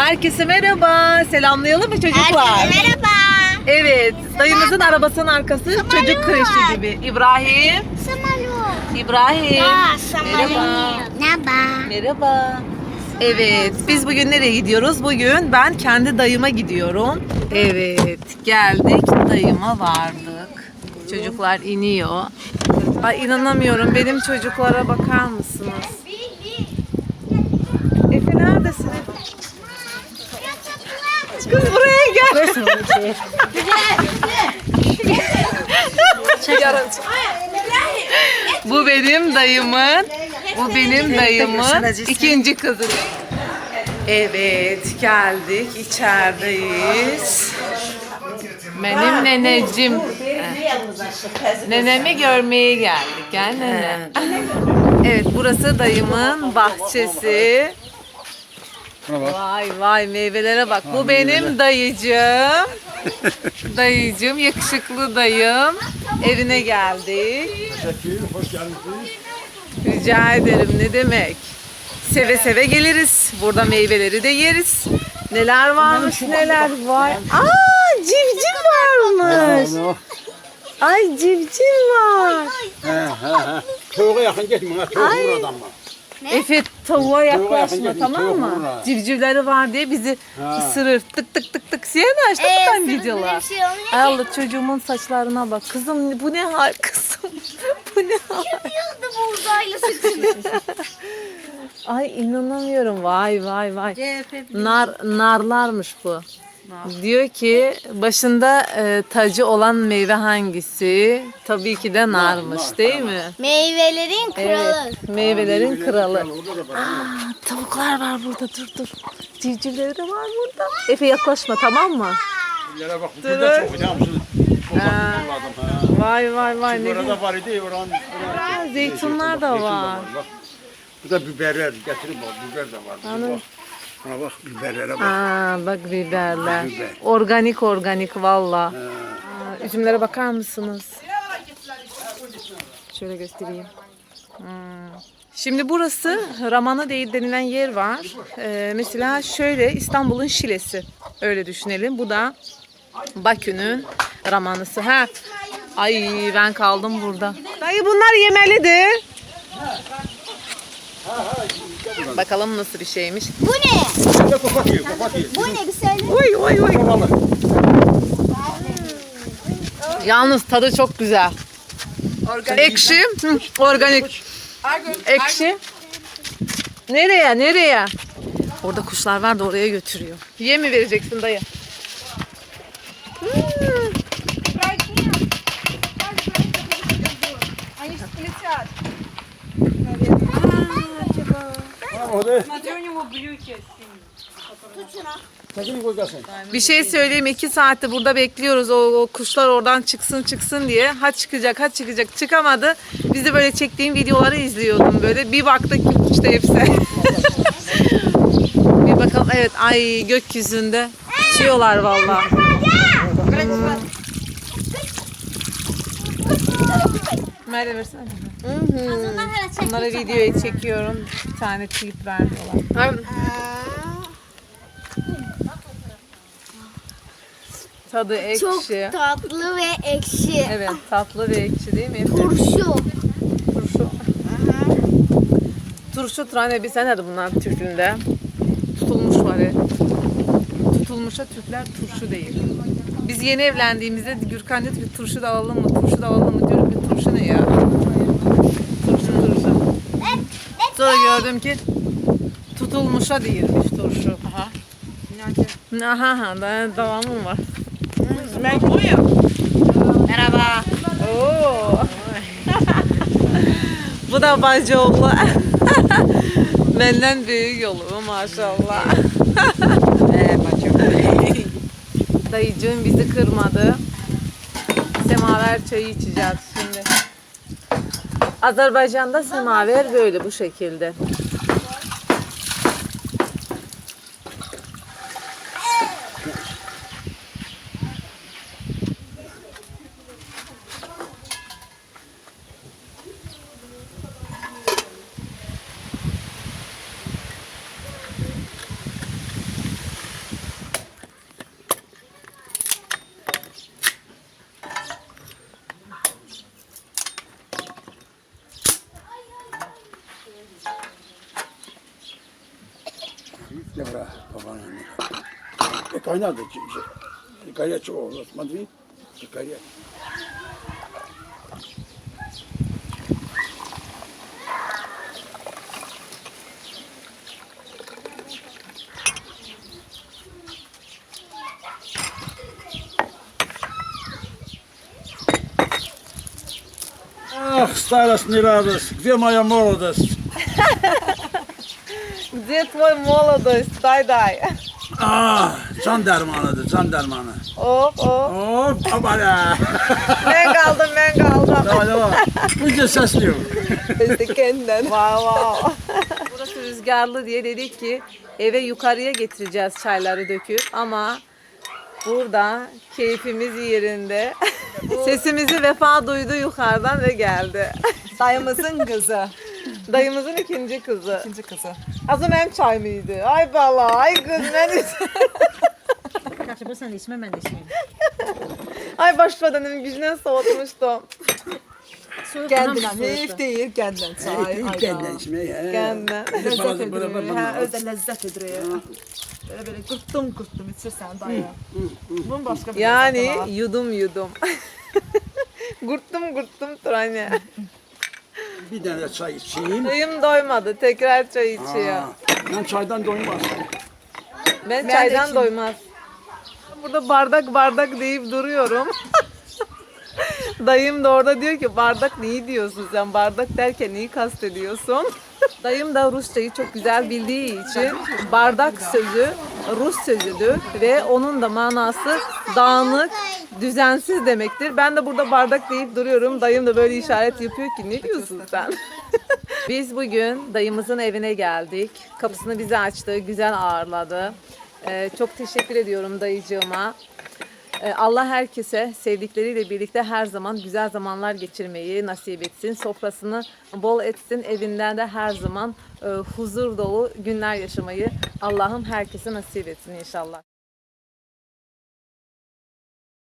Herkese merhaba. Selamlayalım mı çocuklar? Herkese merhaba. Evet, dayımızın arabasının arkası çocuk kreşi gibi. İbrahim, Samalu. İbrahim. Merhaba. Merhaba. Merhaba. Evet, biz bugün nereye gidiyoruz? Bugün ben kendi dayıma gidiyorum. Evet, geldik dayıma vardık. Çocuklar iniyor. Ay inanamıyorum, benim çocuklara bakar mısınız? Efe neredesin? Kız buraya Bu benim dayımın, bu benim dayımın ikinci kızı. Evet, geldik, içerideyiz. Benim nenecim. Nenemi görmeye geldik. Gel nene. Evet, burası dayımın bahçesi. Vay vay meyvelere bak. Bu benim dayıcım. Dayıcım, yakışıklı dayım. Evine geldik. Teşekkür, hoş geldiniz. Rica ederim ne demek. Seve seve geliriz. Burada meyveleri de yeriz. Neler varmış neler var. Aa civciv varmış. Ay civciv var. He he he. Tavuğa yakın gitme, tavuk Ay. vurur adam var. Efe tavuğa yaklaşma tamam mı? Civcivleri var diye bizi Ha. ısırır. Tık tık tık tık. Siyah açtı Ee, mı sen videolar? şey. Ay Allah çocuğumun saçlarına bak. Kızım bu ne hal kızım? bu ne hal? Yapıyordu buğdaylı sütünü. Ay inanamıyorum. Vay vay vay. Nar narlarmış bu. Diyor ki başında e, tacı olan meyve hangisi? Tabii ki de narmış, değil mi? Meyvelerin kralı. Evet, meyvelerin kralı. Aa, tavuklar var burada. Dur dur. Civcivleri de var burada. Efe yaklaşma tamam mı? Yere bak, burada çok biliyor musun? Bozak Ha. bir adam ha. Vay vay vay ne güzel. Orada var idi, oran. oran- zeytinler de var. Bak. Bu da biberler, getirip bak, biber de var. Ana. Buna bak, biberlere bak. Aa, bak biberler. Biber. Organik organik valla. Aa, Üzümlere bakar mısınız? Şöyle göstereyim. Hmm. Şimdi burası Ramana değil denilen yer var. Ee, mesela şöyle İstanbul'un Şile'si. Öyle düşünelim. Bu da Bakü'nün Ramanısı. Ha. Ay ben kaldım burada. Dayı bunlar yemelidir. Bakalım nasıl bir şeymiş. Bu ne? Bir de kopak yiyor, kopak yiyor. Bu ne bir söyle. Oy oy oy. Kopalı. Yalnız tadı çok güzel. Ekşi, hı, organik. Ekşi. Nereye, nereye? Orada kuşlar var da oraya götürüyor. Yem mi vereceksin dayı? Hmm. Ha, o da. Tekini koyacaksın. Bir şey söyleyeyim iki saatte burada bekliyoruz o, o kuşlar oradan çıksın çıksın diye. Ha çıkacak ha çıkacak çıkamadı. Biz de böyle çektiğim videoları izliyordum böyle. Bir baktık ki uçtu hepsi. bir bakalım evet ay gökyüzünde uçuyorlar vallahi. Merve versene. Bunlara videoyu çekiyorum. Bir tane tweet vermiyorlar. Tadı ekşi. Çok tatlı ve ekşi. Evet tatlı ve ekşi değil mi? Turşu. Turşu. Turşu tane bir senedir bunlar Türk'ünde. Tutulmuş var ya. Tutulmuşa Türkler turşu değil. Biz yeni evlendiğimizde Gürkan dedi ki turşu da alalım mı? Turşu da alalım mı? Diyorum ki turşu ne ya? Turşu turşu. Sonra gördüm ki tutulmuşa değilmiş turşu. Aha. Aha, aha, daha devamı var. Ben Merhaba. Oo. Bu da bacıoğlu. Benden büyük yolu maşallah. Dayıcığım bizi kırmadı. Semaver çayı içeceğiz şimdi. Azerbaycan'da semaver böyle bu şekilde. Devra babanın. E kaynadı. Yıkaya çoğu. Смотри. Yıkaya. Ах, старость не радость, где моя молодость? Gdzie tvoj młodość? Daj daj. Ah, can dermanıdır, can dermanı. Hop hop. Hop, abala. Ben kaldım ben kaldım. Tamam, tamam. Bunca ses yok. İşte kendinden. Wow wow. Burası rüzgarlı diye dedik ki eve yukarıya getireceğiz çayları döküp ama burada keyfimiz yerinde. Sesimizi vefa duydu yukarıdan ve geldi. Dayımızın kızı. Dayımızın ikinci kızı. İkinci kızı. Azı benim çay mıydı? Ay bala, ay kız ben Yaxşı, bu sən də içmə, mən də içməyim. Ay baş bedenim gücüne soğutmuştum. Kəndinə, heyf deyil, kəndinə çay. İlk elden içmeyi. he. Kendinden. Ləzzət edir. Bura, bura, Hə, bura. özü də ləzzət edir. Belə belə qırtdım qırtdım içirsən dayı. Bunun başqa bir Yani ləzzəti var. yudum yudum. gurttum gurttum Turane. Bir tane çay içeyim. Dayım doymadı. Tekrar çay içiyor. Aa, ben çaydan doymaz. Ben, de çaydan içeyim. doymaz. Burada bardak bardak deyip duruyorum. Dayım da orada diyor ki bardak neyi diyorsun sen? Bardak derken neyi kastediyorsun? Dayım da Rusçayı çok güzel bildiği için bardak sözü Rus sözüdür ve onun da manası dağınık, düzensiz demektir. Ben de burada bardak deyip duruyorum. Dayım da böyle işaret yapıyor ki ne diyorsun sen? Biz bugün dayımızın evine geldik. Kapısını bize açtı, güzel ağırladı. Ee, çok teşekkür ediyorum dayıcığıma. Ee, Allah herkese sevdikleriyle birlikte her zaman güzel zamanlar geçirmeyi nasip etsin. Sofrasını bol etsin. Evinden de her zaman e, huzur dolu günler yaşamayı Allah'ım herkese nasip etsin inşallah.